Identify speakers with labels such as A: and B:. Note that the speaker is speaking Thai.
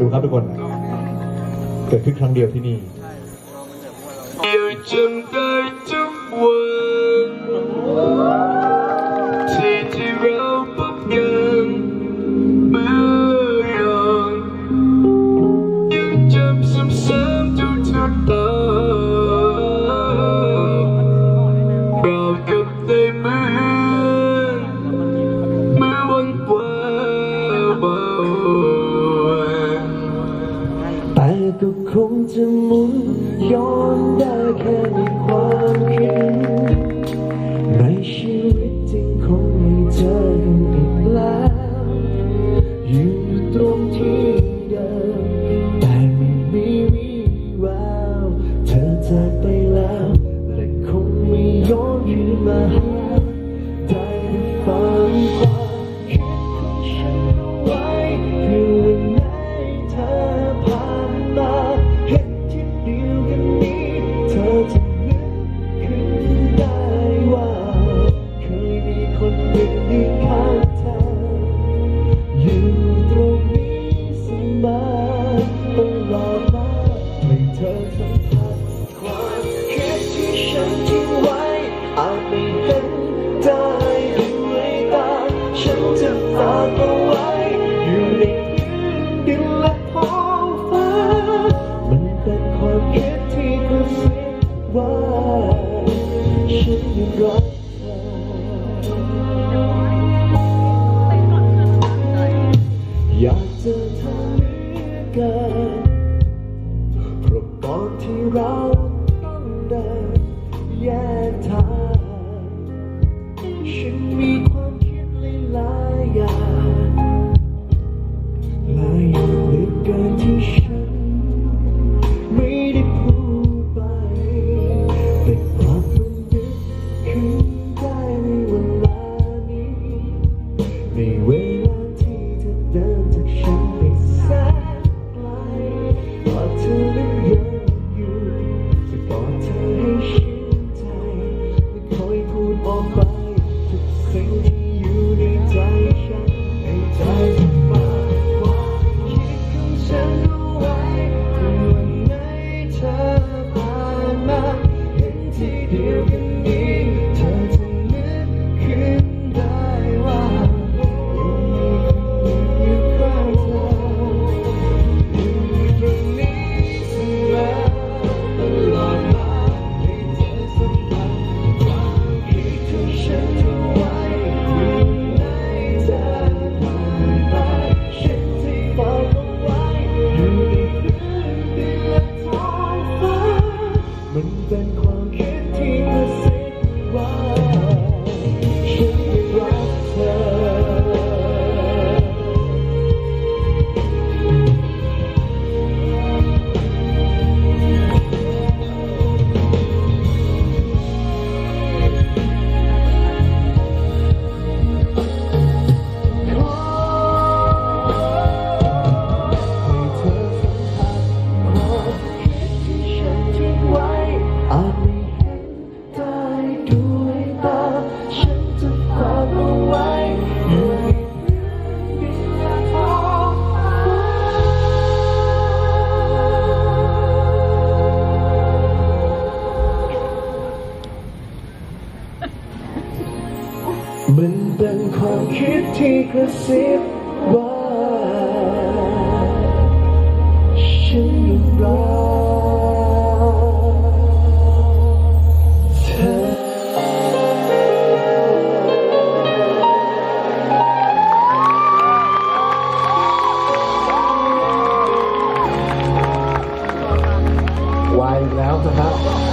A: ดูครับทุกคน เกิดขึ้นครั้งเดียวที่นี่
B: อย่จำได้ทุกวันที่ที่เราพบกันเมื่อยองยังจำซ้ำๆทุกๆตอ
C: คงจะหมุนย้อนได้แค่ในความคิดในชีวิตจริงคงไม่เจอกันอีกแล้วอยู่ตรงที่เดิมแต่ไม่มีวี่แววเธอจากไปแล้ว และคงไม่ย้อนคืนมาหาได้ฟ้า เธอสัมผัสควดที่ฉันทิ้งไว้อาจไม่เห็นได้ด้วยตาฉันจะฝากเอไว้อยู่ในดินและท้องฟ้า มันเป็นความคิดที่คุณคิดว่าฉันยังรัก 这一生 ที่กระซิบว่าฉันยังรักเธอว้
A: แล้วนะครับ